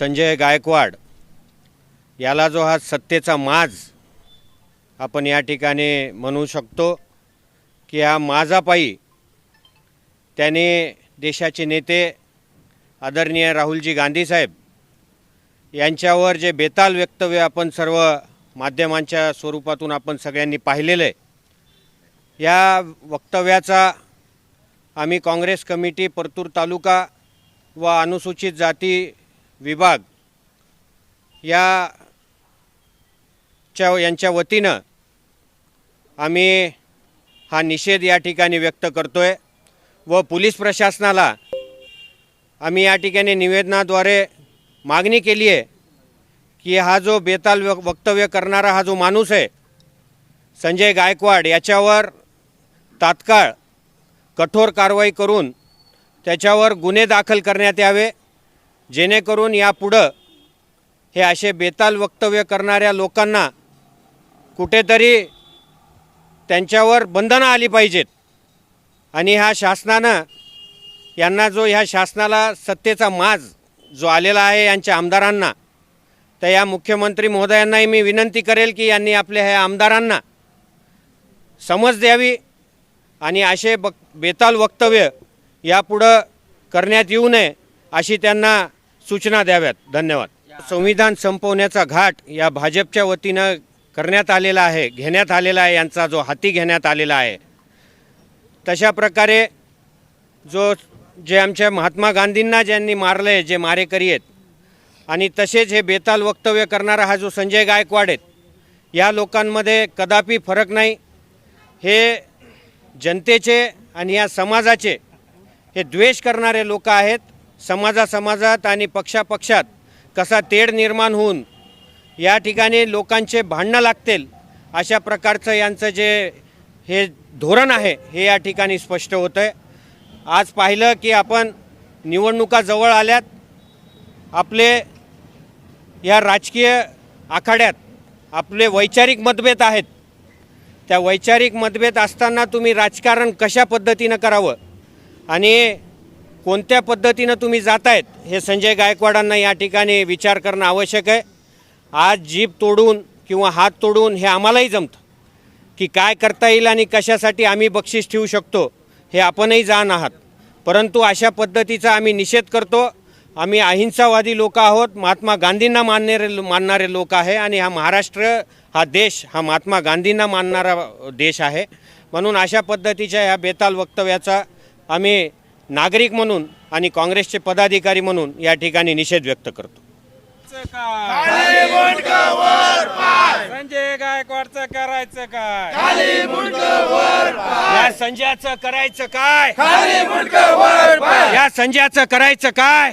संजय गायकवाड याला जो हा सत्तेचा माज आपण या ठिकाणी म्हणू शकतो की हा माझापायी त्याने देशाचे नेते आदरणीय राहुलजी गांधी साहेब यांच्यावर जे बेताल वक्तव्य आपण सर्व माध्यमांच्या स्वरूपातून आपण सगळ्यांनी पाहिलेलं आहे या वक्तव्याचा आम्ही काँग्रेस कमिटी परतूर तालुका व अनुसूचित जाती विभाग या च्या यांच्या वतीनं आम्ही हा निषेध या ठिकाणी व्यक्त करतोय व पोलीस प्रशासनाला आम्ही या ठिकाणी निवेदनाद्वारे मागणी केली आहे की हा जो बेताल वक्तव्य करणारा हा जो माणूस आहे संजय गायकवाड याच्यावर तात्काळ कठोर कारवाई करून त्याच्यावर गुन्हे दाखल करण्यात यावे. जेणेकरून यापुढं हे असे बेताल वक्तव्य करणाऱ्या लोकांना कुठेतरी त्यांच्यावर बंधनं आली पाहिजेत. आणि ह्या शासनानं यांना जो ह्या शासनाला सत्तेचा माज जो आलेला आहे यांच्या आमदारांना तर या मुख्यमंत्री महोदयांनाही मी विनंती करेल की यांनी आपल्या ह्या आमदारांना समज द्यावी आणि असे बक बेताल वक्तव्य यापुढं करण्यात येऊ नये अशी त्यांना सूचना द्याव्यात. धन्यवाद. संविधान संपवण्याचा घाट या भाजपच्या वतीनं करण्यात आलेला आहे घेण्यात आलेला आहे यांचा जो हाती घेण्यात आलेला आहे. तशा प्रकारे जो जे आमच्या महात्मा गांधींना ज्यांनी मारलं आहे जे मारेकरी आहेत आणि तसेच हे बेताल वक्तव्य करणारा हा जो संजय गायकवाड आहेत या लोकांमध्ये कदापि फरक नाही. हे जनतेचे आणि या समाजाचे हे द्वेष करणारे लोक आहेत. समाजा समाजात आणि पक्षापक्षात कसा तेढ निर्माण होऊन या ठिकाणी लोकांचे भांडणं लागतील अशा प्रकारचं यांचं जे हे धोरण आहे हे या ठिकाणी स्पष्ट होतं आहे आज पाहिलं की आपण निवडणुका जवळ आल्यात. आपले या राजकीय आखाड्यात आपले वैचारिक मतभेद आहेत. त्या वैचारिक मतभेद असताना तुम्ही राजकारण कशा पद्धतीनं करावं? आणि कोणत्या पद्धतीनं तुम्ही जातायत हे संजय गायकवाडांना या ठिकाणी विचार करणं आवश्यक आहे. आज जीभ तोडून किंवा हात तोडून हे आम्हालाही जमतं की काय करता येईल आणि कशासाठी आम्ही बक्षीस ठेवू शकतो हे आपणही जाण आहात. परंतु अशा पद्धतीचा आम्ही निषेध करतो. आम्ही अहिंसावादी लोक आहोत. महात्मा गांधींना मानणारे मानणारे लोक आहे आणि हा महाराष्ट्र हा देश हा महात्मा गांधींना मानणारा देश आहे. म्हणून अशा पद्धतीच्या ह्या बेताल वक्तव्याचा आम्ही नागरिक म्हणून आणि काँग्रेसचे पदाधिकारी म्हणून या ठिकाणी निषेध व्यक्त करतो. संजय गायकवाडचं करायचं काय? या संजयाचं करायचं काय? या संजयाचं करायचं काय?